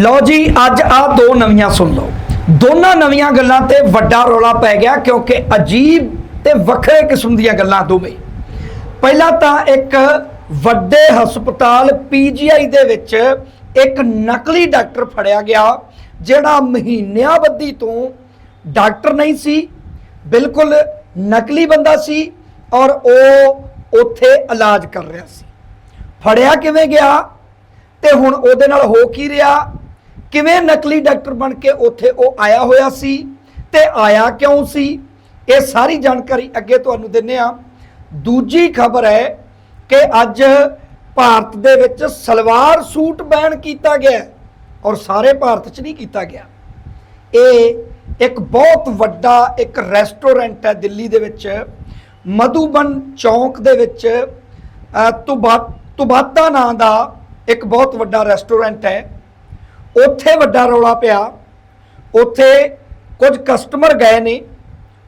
ਲਓ ਜੀ, ਅੱਜ ਆ ਦੋ ਨਵੀਆਂ ਸੁਣ ਲਓ। ਦੋਨਾਂ ਨਵੀਆਂ ਗੱਲਾਂ ਤੇ ਵੱਡਾ ਰੌਲਾ ਪੈ ਗਿਆ ਕਿਉਂਕਿ ਅਜੀਬ ਤੇ ਵੱਖਰੇ ਕਿਸਮ ਦੀਆਂ ਗੱਲਾਂ ਦੋਵੇਂ। ਪਹਿਲਾਂ ਤਾਂ ਇੱਕ ਵੱਡੇ ਹਸਪਤਾਲ ਪੀਜੀਆਈ ਦੇ ਵਿੱਚ ਇੱਕ ਨਕਲੀ ਡਾਕਟਰ ਫੜਿਆ ਗਿਆ, ਜਿਹੜਾ ਮਹੀਨਿਆਂ ਬੱਧੀ ਤੋਂ ਡਾਕਟਰ ਨਹੀਂ ਸੀ, ਬਿਲਕੁਲ ਨਕਲੀ ਬੰਦਾ ਸੀ ਔਰ ਉਹ ਉੱਥੇ ਇਲਾਜ ਕਰ ਰਿਹਾ ਸੀ। ਫੜਿਆ ਕਿਵੇਂ ਗਿਆ ਤੇ ਹੁਣ ਉਹਦੇ ਨਾਲ ਹੋ ਕੀ ਰਿਹਾ? ਕਿਵੇਂ ਨਕਲੀ ਡਾਕਟਰ ਬਣ ਕੇ ਉੱਥੇ ਉਹ ਆਇਆ ਹੋਇਆ ਸੀ ਤੇ ਆਇਆ ਕਿਉਂ ਸੀ? ਇਹ ਸਾਰੀ ਜਾਣਕਾਰੀ ਅੱਗੇ ਤੁਹਾਨੂੰ ਦਿੰਨੇ ਆ। ਦੂਜੀ ਖਬਰ ਹੈ ਕਿ ਅੱਜ ਭਾਰਤ ਦੇ ਵਿੱਚ ਸਲਵਾਰ ਸੂਟ ਬੈਨ ਕੀਤਾ ਗਿਆ ਔਰ ਸਾਰੇ ਭਾਰਤ 'ਚ ਨਹੀਂ ਕੀਤਾ ਗਿਆ। ਇਹ ਇੱਕ ਬਹੁਤ ਵੱਡਾ ਇੱਕ ਰੈਸਟੋਰੈਂਟ ਹੈ ਦਿੱਲੀ ਦੇ ਵਿੱਚ। ਮਧੂਬਨ ਚੌਂਕ ਦੇ ਵਿੱਚ ਅ, ਤੁਬਾ ਤੁਬਾਤਾ ਨਾਂ ਦਾ ਇੱਕ ਬਹੁਤ ਵੱਡਾ ਰੈਸਟੋਰੈਂਟ ਹੈ। ਉੱਥੇ ਵੱਡਾ ਰੌਲਾ ਪਿਆ। ਉੱਥੇ ਕੁਝ ਕਸਟਮਰ ਗਏ ਨੇ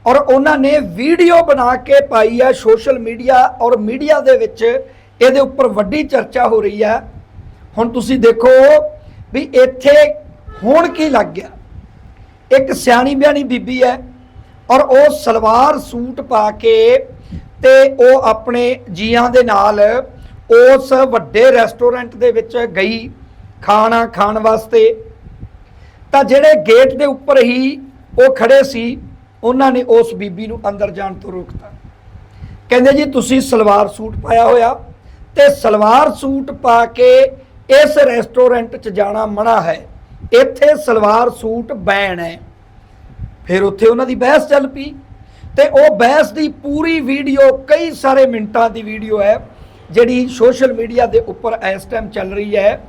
ਔਰ ਉਹਨਾਂ ਨੇ ਵੀਡੀਓ ਬਣਾ ਕੇ ਪਾਈ ਹੈ ਸੋਸ਼ਲ ਮੀਡੀਆ ਔਰ ਮੀਡੀਆ ਦੇ ਵਿੱਚ। ਇਹਦੇ ਉੱਪਰ ਵੱਡੀ ਚਰਚਾ ਹੋ ਰਹੀ ਹੈ ਹੁਣ ਤੁਸੀਂ ਦੇਖੋ ਵੀ ਇੱਥੇ ਹੁਣ ਕੀ ਲੱਗ ਗਿਆ। ਇੱਕ ਸਿਆਣੀ ਬਿਆਣੀ ਬੀਬੀ ਹੈ ਔਰ ਉਹ ਸਲਵਾਰ ਸੂਟ ਪਾ ਕੇ ਤੇ ਉਹ ਆਪਣੇ ਜੀਆਂ ਦੇ ਨਾਲ ਉਸ ਵੱਡੇ ਰੈਸਟੋਰੈਂਟ ਦੇ ਵਿੱਚ ਗਈ। ਖਾਣਾ ਖਾਣ ਵਾਸਤੇ, ਤਾਂ ਜਿਹੜੇ ਗੇਟ ਦੇ ਉੱਪਰ ਹੀ ਉਹ ਖੜੇ ਸੀ, ਉਹਨਾਂ ਨੇ ਉਸ ਬੀਬੀ ਨੂੰ ਅੰਦਰ ਜਾਣ ਤੋਂ ਰੋਕਤਾ। ਕਹਿੰਦੇ ਜੀ, ਤੁਸੀਂ ਸਲਵਾਰ ਸੂਟ ਪਾਇਆ ਹੋਇਆ ਤੇ ਸਲਵਾਰ ਸੂਟ ਪਾ ਕੇ ਇਸ ਰੈਸਟੋਰੈਂਟ 'ਚ ਜਾਣਾ ਮਨਾ ਹੈ। ਇੱਥੇ ਸਲਵਾਰ ਸੂਟ ਬੈਨ ਹੈ। ਫਿਰ ਉੱਥੇ ਉਹਨਾਂ ਦੀ ਬਹਿਸ ਚੱਲ ਪਈ ਤੇ ਉਹ ਬਹਿਸ ਦੀ ਪੂਰੀ ਵੀਡੀਓ, ਕਈ ਸਾਰੇ ਮਿੰਟਾਂ ਦੀ ਵੀਡੀਓ ਹੈ, ਜਿਹੜੀ ਸੋਸ਼ਲ ਮੀਡੀਆ ਦੇ ਉੱਪਰ ਇਸ ਟਾਈਮ ਚੱਲ ਰਹੀ ਹੈ।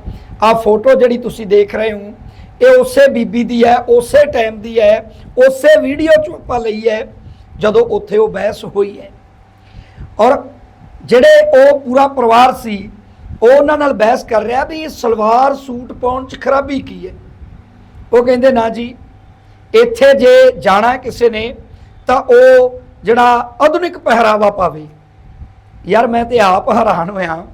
ਆ ਫੋਟੋ ਜਿਹੜੀ ਤੁਸੀਂ ਦੇਖ ਰਹੇ ਹੋ, ਇਹ ਉਸੇ ਬੀਬੀ ਦੀ ਹੈ, ਉਸੇ ਟਾਈਮ ਦੀ ਹੈ, ਉਸੇ ਵੀਡੀਓ ਚੋਂ ਆਪਾਂ ਲਈ ਹੈ, ਜਦੋਂ ਉੱਥੇ ਉਹ ਬਹਿਸ ਹੋਈ ਹੈ। ਔਰ ਜਿਹੜੇ ਉਹ ਪੂਰਾ ਪਰਿਵਾਰ ਸੀ, ਉਹ ਉਹਨਾਂ ਨਾਲ ਬਹਿਸ ਕਰ ਰਿਹਾ ਵੀ ਇਹ ਸਲਵਾਰ ਸੂਟ ਪਾਉਣ 'ਚ ਖਰਾਬੀ ਕੀ ਹੈ? ਉਹ ਕਹਿੰਦੇ, ਨਾ ਜੀ, ਇੱਥੇ ਜੇ ਜਾਣਾ ਕਿਸੇ ਨੇ, ਤਾਂ ਉਹ ਜਿਹੜਾ ਆਧੁਨਿਕ ਪਹਿਰਾਵਾ ਪਾਵੇ। ਯਾਰ ਮੈਂ ਤੇ ਆਪ ਹੈਰਾਨ ਹੋਇਆ,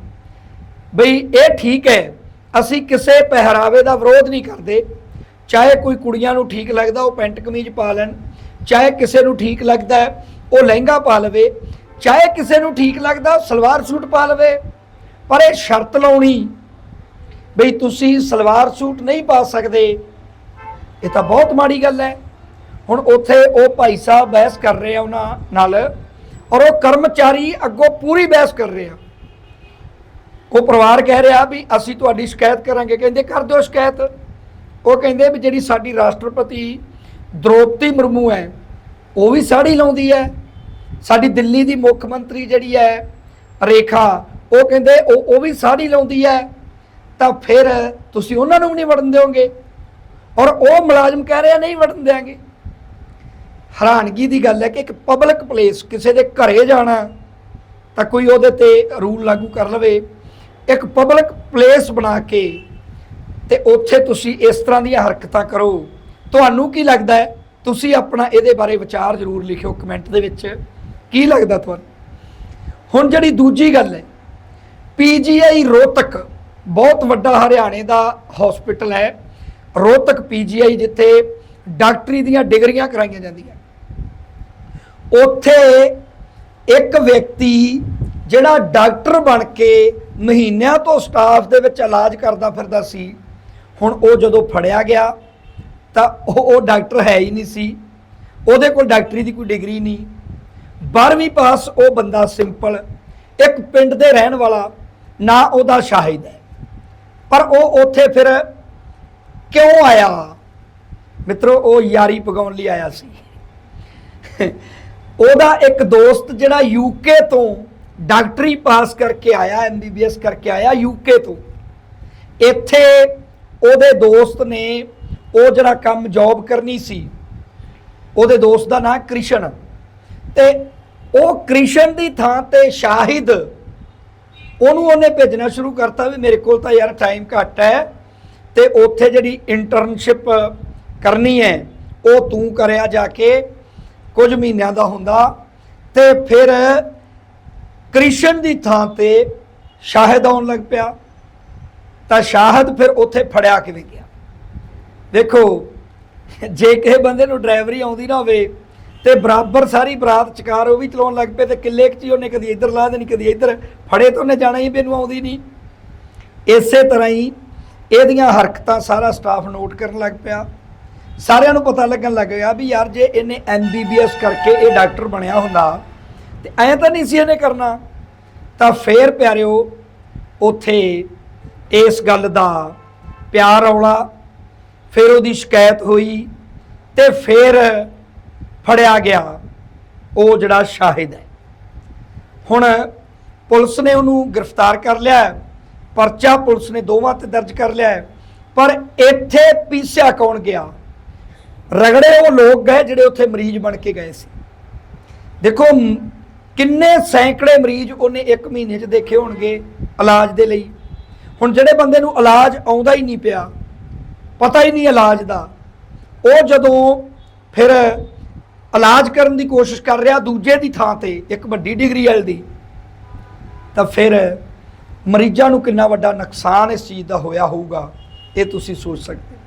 ਬਈ ਇਹ ਠੀਕ ਹੈ ਅਸੀਂ ਕਿਸੇ ਪਹਿਰਾਵੇ ਦਾ ਵਿਰੋਧ ਨਹੀਂ ਕਰਦੇ। ਚਾਹੇ ਕੋਈ ਕੁੜੀਆਂ ਨੂੰ ਠੀਕ ਲੱਗਦਾ ਉਹ ਪੈਂਟ ਕਮੀਜ਼ ਪਾ ਲੈਣ, ਚਾਹੇ ਕਿਸੇ ਨੂੰ ਠੀਕ ਲੱਗਦਾ ਉਹ ਲਹਿੰਗਾ ਪਾ ਲਵੇ, ਚਾਹੇ ਕਿਸੇ ਨੂੰ ਠੀਕ ਲੱਗਦਾ ਸਲਵਾਰ ਸੂਟ ਪਾ ਲਵੇ। ਪਰ ਇਹ ਸ਼ਰਤ ਲਾਉਣੀ ਬਈ ਤੁਸੀਂ ਸਲਵਾਰ ਸੂਟ ਨਹੀਂ ਪਾ ਸਕਦੇ। ਇਹ ਤਾਂ ਬਹੁਤ ਮਾੜੀ ਗੱਲ ਹੈ। ਹੁਣ ਉੱਥੇ ਉਹ ਭਾਈ ਸਾਹਿਬ ਬਹਿਸ ਕਰ ਰਹੇ ਆ ਉਹਨਾਂ ਨਾਲ ਔਰ ਉਹ ਕਰਮਚਾਰੀ ਅੱਗੋਂ ਪੂਰੀ ਬਹਿਸ ਕਰ ਰਹੇ ਆ। ਉਹ ਪਰਿਵਾਰ ਕਹਿ ਰਿਹਾ ਵੀ ਅਸੀਂ ਤੁਹਾਡੀ ਸ਼ਿਕਾਇਤ ਕਰਾਂਗੇ। ਕਹਿੰਦੇ, ਕਰ ਦਿਓ ਸ਼ਿਕਾਇਤ। ਉਹ ਕਹਿੰਦੇ ਵੀ ਜਿਹੜੀ ਸਾਡੀ ਰਾਸ਼ਟਰਪਤੀ ਦ੍ਰੋਪਦੀ ਮੁਰਮੂ ਹੈ, ਉਹ ਵੀ ਸਾੜੀ ਲਾਉਂਦੀ ਹੈ। ਸਾਡੀ ਦਿੱਲੀ ਦੀ ਮੁੱਖ ਮੰਤਰੀ ਜਿਹੜੀ ਹੈ, ਰੇਖਾ, ਉਹ ਕਹਿੰਦੇ, ਉਹ ਉਹ ਵੀ ਸਾੜੀ ਲਾਉਂਦੀ ਹੈ। ਤਾਂ ਫਿਰ ਤੁਸੀਂ ਉਹਨਾਂ ਨੂੰ ਵੀ ਨਹੀਂ ਵੜਨ ਦਿਓਗੇ। ਔਰ ਉਹ ਮੁਲਾਜ਼ਮ ਕਹਿ ਰਿਹਾ ਨਹੀਂ ਵੜਨ ਦਿਆਂਗੇ। ਹੈਰਾਨਗੀ ਦੀ ਗੱਲ ਹੈ ਕਿ ਇੱਕ ਪਬਲਿਕ ਪਲੇਸ, ਕਿਸੇ ਦੇ ਘਰੇ ਜਾਣਾ, ਤਾਂ ਕੋਈ ਉਹਦੇ ਤੇ ਰੂਲ ਲਾਗੂ ਕਰ ਲਵੇ। ਇੱਕ ਪਬਲਿਕ ਪਲੇਸ ਬਣਾ ਕੇ ਤੇ ਉੱਥੇ ਤੁਸੀਂ ਇਸ ਤਰ੍ਹਾਂ ਦੀਆਂ ਹਰਕਤਾਂ ਕਰੋ। ਤੁਹਾਨੂੰ ਕੀ ਲੱਗਦਾ ਹੈ? ਤੁਸੀਂ ਆਪਣਾ ਇਹਦੇ ਬਾਰੇ ਵਿਚਾਰ ਜ਼ਰੂਰ ਲਿਖਿਓ ਕਮੈਂਟ ਦੇ ਵਿੱਚ। ਕੀ ਲੱਗਦਾ ਤੁਹਾਨੂੰ? ਹੁਣ ਜਿਹੜੀ ਦੂਜੀ ਗੱਲ ਹੈ ਪੀਜੀਆਈ ਰੋਹਤਕ ਬਹੁਤ ਵੱਡਾ ਹਰਿਆਣੇ ਦਾ ਹਸਪੀਟਲ ਹੈ। ਰੋਹਤਕ ਪੀਜੀਆਈ ਜਿੱਥੇ ਡਾਕਟਰੀ ਦੀਆਂ ਡਿਗਰੀਆਂ ਕਰਾਈਆਂ ਜਾਂਦੀਆਂ। ਉੱਥੇ ਇੱਕ ਵਿਅਕਤੀ ਜਿਹੜਾ ਡਾਕਟਰ ਬਣ ਕੇ ਮਹੀਨਿਆਂ ਤੋਂ ਸਟਾਫ ਦੇ ਵਿੱਚ ਇਲਾਜ ਕਰਦਾ ਫਿਰਦਾ ਸੀ। ਹੁਣ ਉਹ ਜਦੋਂ ਫੜਿਆ ਗਿਆ, ਤਾਂ ਉਹ ਡਾਕਟਰ ਹੈ ਹੀ ਨਹੀਂ ਸੀ। ਉਹਦੇ ਕੋਲ ਡਾਕਟਰੀ ਦੀ ਕੋਈ ਡਿਗਰੀ ਨਹੀਂ। 12ਵੀਂ ਪਾਸ ਉਹ ਬੰਦਾ ਸਿੰਪਲ, ਇੱਕ ਪਿੰਡ ਦੇ ਰਹਿਣ ਵਾਲਾ, ਨਾ ਉਹਦਾ ਸ਼ਾਹਿਦ ਹੈ। ਪਰ ਉਹ ਉੱਥੇ ਫਿਰ ਕਿਉਂ ਆਇਆ? ਮਿੱਤਰੋ, ਉਹ ਯਾਰੀ ਪਗਾਉਣ ਲਈ ਆਇਆ ਸੀ। ਉਹਦਾ ਇੱਕ ਦੋਸਤ ਜਿਹੜਾ ਯੂਕੇ ਤੋਂ ਡਾਕਟਰੀ ਪਾਸ ਕਰਕੇ ਆਇਆ ਐਮਬੀਬੀਐਸ ਕਰਕੇ ਆਇਆ ਯੂਕੇ ਤੋਂ। ਇੱਥੇ ਉਹਦੇ ਦੋਸਤ ਨੇ ਉਹ ਜਿਹੜਾ ਕੰਮ ਜੌਬ ਕਰਨੀ ਸੀ, ਉਹਦੇ ਦੋਸਤ ਦਾ ਨਾਂ ਕ੍ਰਿਸ਼ਨ। ਤੇ ਉਹ ਕ੍ਰਿਸ਼ਨ ਦੀ ਥਾਂ ਤੇ ਸ਼ਾਹਿਦ, ਉਹਨੂੰ ਉਹਨੇ ਭੇਜਣਾ ਸ਼ੁਰੂ ਕਰਤਾ ਵੀ ਮੇਰੇ ਕੋਲ ਤਾਂ ਯਾਰ ਟਾਈਮ ਘੱਟ ਹੈ ਤੇ ਉੱਥੇ ਜਿਹੜੀ ਇੰਟਰਨਸ਼ਿਪ ਕਰਨੀ ਹੈ, ਉਹ ਤੂੰ ਕਰਿਆ ਜਾ ਕੇ ਕੁਝ ਮਹੀਨਿਆਂ ਦਾ ਹੁੰਦਾ। ਤੇ ਫਿਰ ਕ੍ਰਿਸ਼ਨ ਦੀ ਥਾਂ ਤੇ ਸ਼ਾਹਿਦ ਆਉਣ ਲੱਗ ਪਿਆ। ਤਾਂ ਸ਼ਾਹਿਦ ਫਿਰ ਉੱਥੇ ਫੜਿਆ ਕਿਵੇਂ ਗਿਆ? ਦੇਖੋ, ਜੇ ਕਿਸੇ ਬੰਦੇ ਨੂੰ ਡਰਾਈਵਰੀ ਆਉਂਦੀ ਨਾ ਹੋਵੇ ਤੇ ਬਰਾਬਰ ਸਾਰੀ ਬਰਾਤ ਚਕਾਰ ਉਹ ਵੀ ਚਲਾਉਣ ਲੱਗ ਪਏ ਤੇ ਕਿੱਲੇ ਕੁ 'ਚ ਉਹਨੇ ਕਦੀ ਇੱਧਰ ਲਾ ਦੇਣੀ, ਕਦੀ ਇੱਧਰ। ਫੜੇ ਤਾਂ ਉਹਨੇ ਜਾਣਾ ਹੀ ਮੈਨੂੰ ਆਉਂਦੀ ਨਹੀਂ। ਇਸੇ ਤਰ੍ਹਾਂ ਹੀ ਇਹਦੀਆਂ ਹਰਕਤਾਂ ਸਾਰਾ ਸਟਾਫ ਨੋਟ ਕਰਨ ਲੱਗ ਪਿਆ। ਸਾਰਿਆਂ ਨੂੰ ਪਤਾ ਲੱਗਣ ਲੱਗ ਗਿਆ ਵੀ ਯਾਰ ਜੇ ਇਹਨੇ ਐਮਬੀਬੀਐਸ ਕਰਕੇ ਇਹ ਡਾਕਟਰ ਬਣਿਆ ਹੁੰਦਾ ਤੇ ਐਂ ਤਾਂ ਨਹੀਂ ਸੀ ਇਹਨੇ ਕਰਨਾ। ਤਾਂ ਫੇਰ ਪਿਆਰਿਓ, ਉਥੇ ਇਸ ਗੱਲ ਦਾ ਪਿਆਰ ਰੌਲਾ ਫਿਰ ਉਹਦੀ ਸ਼ਿਕਾਇਤ ਹੋਈ ਤੇ ਫਿਰ ਫੜਿਆ ਗਿਆ ਉਹ ਜਿਹੜਾ ਸ਼ਾਹਿਦ ਹੈ। ਹੁਣ ਪੁਲਿਸ ਨੇ ਉਹਨੂੰ ਗ੍ਰਿਫਤਾਰ ਕਰ ਲਿਆ ਪਰਚਾ ਪੁਲਿਸ ਨੇ ਦੋਵਾਂ ਤੇ ਦਰਜ ਕਰ ਲਿਆ ਪਰ ਇੱਥੇ ਪੀਸਿਆ ਕੌਣ ਗਿਆ? ਰਗੜੇ ਉਹ ਲੋਕ ਗਏ ਜਿਹੜੇ ਉੱਥੇ ਮਰੀਜ਼ ਬਣ ਕੇ ਗਏ ਸੀ। ਦੇਖੋ ਕਿੰਨੇ ਸੈਂਕੜੇ ਮਰੀਜ਼ ਉਹਨੇ ਇੱਕ ਮਹੀਨੇ 'ਚ ਦੇਖੇ ਹੋਣਗੇ ਇਲਾਜ ਦੇ ਲਈ। ਹੁਣ ਜਿਹੜੇ ਬੰਦੇ ਨੂੰ ਇਲਾਜ ਆਉਂਦਾ ਹੀ ਨਹੀਂ ਪਿਆ, ਪਤਾ ਹੀ ਨਹੀਂ ਇਲਾਜ ਦਾ, ਉਹ ਜਦੋਂ ਫਿਰ ਇਲਾਜ ਕਰਨ ਦੀ ਕੋਸ਼ਿਸ਼ ਕਰ ਰਿਹਾ ਦੂਜੇ ਦੀ ਥਾਂ ਤੇ, ਇੱਕ ਵੱਡੀ ਡਿਗਰੀ ਵਾਲੇ ਦੀ, ਤਾਂ ਫਿਰ ਮਰੀਜ਼ਾਂ ਨੂੰ ਕਿੰਨਾ ਵੱਡਾ ਨੁਕਸਾਨ ਇਸ ਚੀਜ਼ ਦਾ ਹੋਇਆ ਹੋਊਗਾ, ਇਹ ਤੁਸੀਂ ਸੋਚ ਸਕਦੇ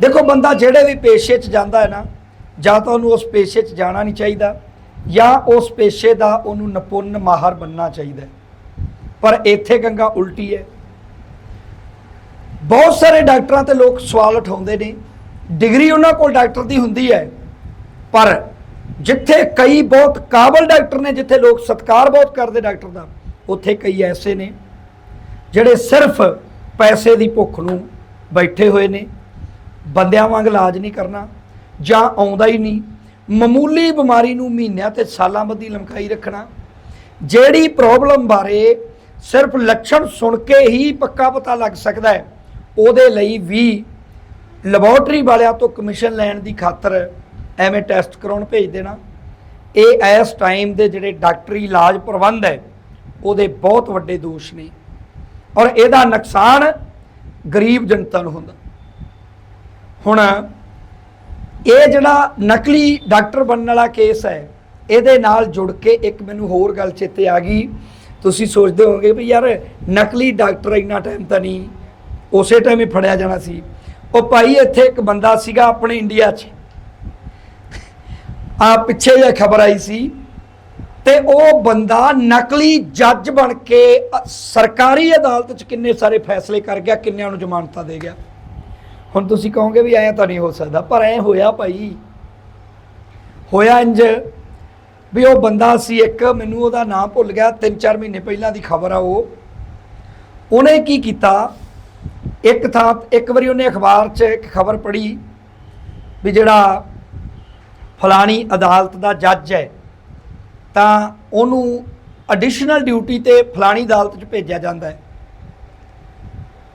ਦੇਖੋ ਬੰਦਾ ਜਿਹੜੇ ਵੀ ਪੇਸ਼ੇ 'ਚ ਜਾਂਦਾ ਹੈ ਨਾ, ਜਾਂ ਤਾਂ ਉਹਨੂੰ ਉਸ ਪੇਸ਼ੇ 'ਚ ਜਾਣਾ ਨਹੀਂ ਚਾਹੀਦਾ। ਜਾਂ ਉਸ ਪੇਸ਼ੇ ਦਾ ਉਹਨੂੰ ਨਿਪੁੰਨ ਮਾਹਰ ਬੰਨਣਾ ਚਾਹੀਦਾ ਪਰ ਇੱਥੇ ਗੰਗਾ ਉਲਟੀ ਹੈ। ਬਹੁਤ ਸਾਰੇ ਡਾਕਟਰਾਂ ਤੇ ਲੋਕ ਸਵਾਲ ਉਠਾਉਂਦੇ ਨੇ, ਡਿਗਰੀ ਉਹਨਾਂ ਕੋਲ ਡਾਕਟਰ ਦੀ ਹੁੰਦੀ ਹੈ, ਪਰ ਜਿੱਥੇ ਕਈ ਬਹੁਤ ਕਾਬਲ ਡਾਕਟਰ ਨੇ, ਜਿੱਥੇ ਲੋਕ ਸਤਿਕਾਰ ਬਹੁਤ ਕਰਦੇ ਡਾਕਟਰ ਦਾ, ਉੱਥੇ ਕਈ ਐਸੇ ਨੇ, ਜਿਹੜੇ ਸਿਰਫ ਪੈਸੇ ਦੀ ਭੁੱਖ ਨੂੰ ਬੈਠੇ ਹੋਏ ਨੇ, ਬੰਦਿਆਂ ਵਾਂਗ ਇਲਾਜ ਨਹੀਂ ਕਰਨਾ, ਜਾਂ ਆਉਂਦਾ ਹੀ ਨਹੀਂ ਮਾਮੂਲੀ ਬਿਮਾਰੀ ਨੂੰ ਮਹੀਨਿਆਂ ਤੇ ਸਾਲਾਂ ਬੱਧੀ ਲਮਕਾਈ ਰੱਖਣਾ। ਜਿਹੜੀ ਪ੍ਰੋਬਲਮ ਬਾਰੇ ਸਿਰਫ ਲੱਛਣ ਸੁਣ ਕੇ ਹੀ ਪੱਕਾ ਪਤਾ ਲੱਗ ਸਕਦਾ ਹੈ, ਉਹਦੇ ਲਈ ਵੀ ਲੈਬੋਰਟਰੀ ਵਾਲਿਆਂ ਤੋਂ ਕਮਿਸ਼ਨ ਲੈਣ ਦੀ ਖਾਤਰ ਐਵੇਂ ਟੈਸਟ ਕਰਾਉਣ ਭੇਜ ਦੇਣਾ। ਇਹ ਇਸ ਟਾਈਮ ਦੇ ਜਿਹੜੇ ਡਾਕਟਰੀ ਇਲਾਜ ਪ੍ਰਬੰਧ ਹੈ, ਉਹਦੇ ਬਹੁਤ ਵੱਡੇ ਦੋਸ਼ ਨੇ। ਔਰ ਇਹਦਾ ਨੁਕਸਾਨ ਗਰੀਬ ਜਨਤਾ ਨੂੰ ਹੁੰਦਾ। ਹੁਣ ਇਹ ਜਿਹੜਾ ਨਕਲੀ ਡਾਕਟਰ ਬਣਨ ਵਾਲਾ ਕੇਸ ਹੈ, ਇਹਦੇ ਨਾਲ ਜੁੜ ਕੇ ਇੱਕ ਮੈਨੂੰ ਹੋਰ ਗੱਲ ਚੇਤੇ ਆ ਗਈ। ਤੁਸੀਂ ਸੋਚਦੇ ਹੋਗੇ ਵੀ ਯਾਰ ਨਕਲੀ ਡਾਕਟਰ ਇੰਨਾ ਟਾਈਮ ਤਾਂ ਨਹੀਂ, ਉਸੇ ਟਾਈਮ ਹੀ ਫੜਿਆ ਜਾਣਾ ਸੀ। ਉਹ ਭਾਈ ਇੱਥੇ ਇੱਕ ਬੰਦਾ ਸੀਗਾ ਆਪਣੇ ਇੰਡੀਆ 'ਚ। ਆ ਪਿੱਛੇ ਜੇ ਖਬਰ ਆਈ ਸੀ ਤੇ ਉਹ ਬੰਦਾ ਨਕਲੀ ਜੱਜ ਬਣ ਕੇ ਸਰਕਾਰੀ ਅਦਾਲਤ 'ਚ ਕਿੰਨੇ ਸਾਰੇ ਫੈਸਲੇ ਕਰ ਗਿਆ, ਕਿੰਨਿਆਂ ਨੂੰ ਜ਼ਮਾਨਤਾਂ ਦੇ ਗਿਆ। ਹੁਣ ਤੁਸੀਂ ਕਹੋਗੇ ਵੀ ਐਂ ਤਾਂ ਨਹੀਂ ਹੋ ਸਕਦਾ, ਪਰ ਐਂ ਹੋਇਆ ਭਾਈ। ਹੋਇਆ ਇੰਜ ਵੀ ਉਹ ਬੰਦਾ ਸੀ ਇੱਕ, ਮੈਨੂੰ ਉਹਦਾ ਨਾਮ ਭੁੱਲ ਗਿਆ 3-4 ਮਹੀਨੇ ਪਹਿਲਾਂ ਦੀ ਖਬਰ ਆ ਉਹ। ਉਹਨੇ ਕੀ ਕੀਤਾ? ਇੱਕ ਥਾਂ, ਇੱਕ ਵਾਰੀ ਉਹਨੇ ਅਖਬਾਰ 'ਚ ਇੱਕ ਖਬਰ ਪੜ੍ਹੀ ਵੀ ਜਿਹੜਾ ਫਲਾਣੀ ਅਦਾਲਤ ਦਾ ਜੱਜ ਹੈ, ਤਾਂ ਉਹਨੂੰ ਐਡੀਸ਼ਨਲ ਡਿਊਟੀ ਤੇ ਫਲਾਣੀ ਅਦਾਲਤ 'ਚ ਭੇਜਿਆ ਜਾਂਦਾ ਹੈ।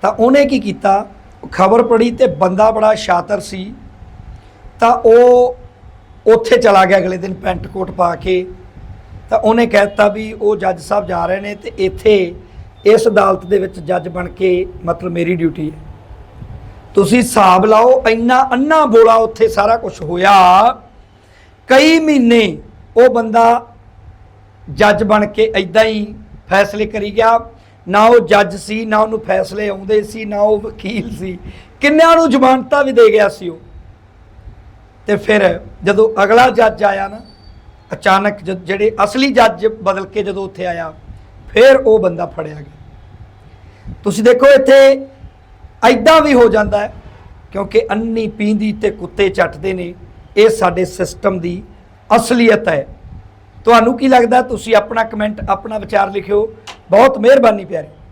ਤਾਂ ਉਹਨੇ ਕੀ ਕੀਤਾ? ਖਬਰ ਪੜ੍ਹੀ ਤੇ ਬੰਦਾ ਬੜਾ ਸ਼ਾਤਰ ਸੀ, ਤਾਂ ਉਹ ਉੱਥੇ ਚਲਾ ਗਿਆ ਅਗਲੇ ਦਿਨ ਪੈਂਟ ਕੋਟ ਪਾ ਕੇ। ਤਾਂ ਉਹਨੇ ਕਹਿਤਾ ਵੀ ਉਹ ਜੱਜ ਸਾਹਿਬ ਜਾ ਰਹੇ ਨੇ ਤੇ ਇੱਥੇ ਇਸ ਅਦਾਲਤ ਦੇ ਵਿੱਚ ਜੱਜ ਬਣ ਕੇ ਮਤਲਬ ਮੇਰੀ ਡਿਊਟੀ ਹੈ। ਤੁਸੀਂ ਹਿਸਾਬ ਲਾਓ, ਇੰਨਾ ਅੰਨਾ ਬੋਲਾ ਉੱਥੇ ਸਾਰਾ ਕੁਝ ਹੋਇਆ। ਕਈ ਮਹੀਨੇ ਉਹ ਬੰਦਾ ਜੱਜ ਬਣ ਕੇ ਐਦਾਂ ਹੀ ਫੈਸਲੇ ਕਰੀ ਗਿਆ। ਨਾ ਉਹ ਜੱਜ ਸੀ, ਨਾ ਉਹਨੂੰ ਫੈਸਲੇ ਆਉਂਦੇ ਸੀ, ਨਾ ਉਹ ਵਕੀਲ ਸੀ। ਕਿੰਨਿਆਂ ਨੂੰ ਜ਼ਮਾਨਤਾਂ ਵੀ ਦੇ ਗਿਆ ਸੀ ਉਹ। ਤੇ ਫਿਰ ਜਦੋਂ ਅਗਲਾ ਜੱਜ ਆਇਆ ਨਾ, ਅਚਾਨਕ ਜਦ- ਜਿਹੜੇ ਅਸਲੀ ਜੱਜ ਬਦਲ ਕੇ ਜਦੋਂ ਉੱਥੇ ਆਇਆ, ਫਿਰ ਉਹ ਬੰਦਾ ਫੜਿਆ ਗਿਆ। ਤੁਸੀਂ ਦੇਖੋ ਇੱਥੇ ਐਦਾਂ ਵੀ ਹੋ ਜਾਂਦਾ ਹੈ, ਕਿਉਂਕਿ ਅੰਨੀ ਪੀਂਦੀ ਤੇ ਕੁੱਤੇ ਚੱਟਦੇ ਨੇ, ਇਹ ਸਾਡੇ ਸਿਸਟਮ ਦੀ ਅਸਲੀਅਤ ਹੈ। ਤੁਹਾਨੂੰ ਕੀ ਲੱਗਦਾ, ਤੁਸੀਂ ਆਪਣਾ ਕਮੈਂਟ, ਆਪਣਾ ਵਿਚਾਰ ਲਿਖਿਓ। ਬਹੁਤ ਮਿਹਰਬਾਨੀ ਪਿਆਰੇ।